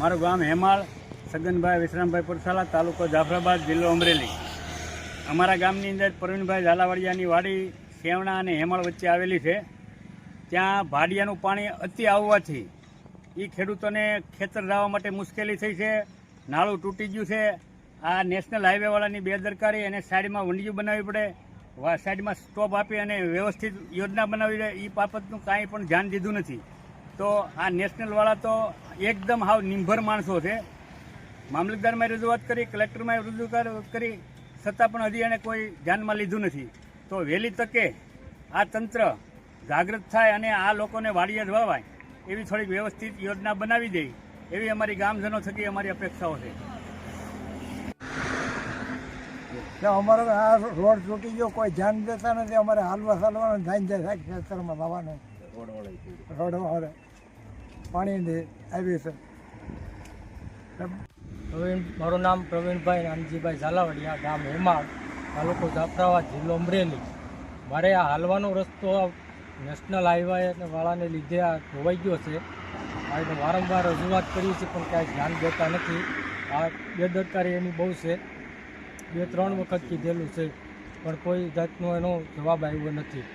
મારું ગામ હેમાળ, સગનભાઈ, વિશ્રામભાઈ પુરસાલા, તાલુકો જાફરાબાદ, જિલ્લો અમરેલી. અમારા ગામની અંદર પ્રવીણભાઈ ઝાલાવાડિયાની વાડી સેવણા અને હેમાળ વચ્ચે આવેલી છે. ત્યાં ભાડિયાનું પાણી અતિ આવવાથી એ ખેડૂતોને ખેતર જવા માટે મુશ્કેલી થઈ છે, નાળું તૂટી ગયું છે. આ નેશનલ હાઈવેવાળાની બેદરકારી અને સાઈડમાં વંડિયું બનાવવી પડે સાઈડમાં સ્ટોપ આપી અને વ્યવસ્થિત યોજના બનાવી એ બાબતનું કાંઈ પણ ધ્યાન દીધું નથી. તો આ નેશનલવાળા તો એકદમ હાવ નિંભર માણસો છે. મામલતદારમાં રજૂઆત કરી કલેક્ટરમાં રજૂઆત કરી છતાં પણ હજી એને કોઈ ધ્યાનમાં લીધું નથી. તો વહેલી તકે આ તંત્ર જાગૃત થાય અને આ લોકોને વાડીએ જ એવી થોડીક વ્યવસ્થિત યોજના બનાવી દે એવી અમારી ગામજનો થકી અમારી અપેક્ષાઓ છે. કે અમારો આ રોડ તૂટી ગયો કોઈ ધ્યાન દેતા નથી અમારે હાલવા ચાલવાનું ધ્યાન દે સાહેબ ખેતરમાં લાવવાનું રોડ વાળે. પાણીની આવી છે. પ્રવીણ, મારું નામ પ્રવીણભાઈ રામજીભાઈ ઝાલાવાડિયા, ગામ હેમાળ, તાલુકો જાફરાબાદ, જિલ્લો અમરેલી. મારે આ હાલવાનો રસ્તો નેશનલ હાઈવે વાળાને લીધે આ ધોવાઈ ગયો છે. આ વારંવાર રજૂઆત કરી છે, પણ કાંઈ ધ્યાન દેતા નથી. આ બેદરકારી એની બહુ છે. બે ત્રણ વખત કીધેલું છે, પણ કોઈ જાતનો એનો જવાબ આવ્યો નથી.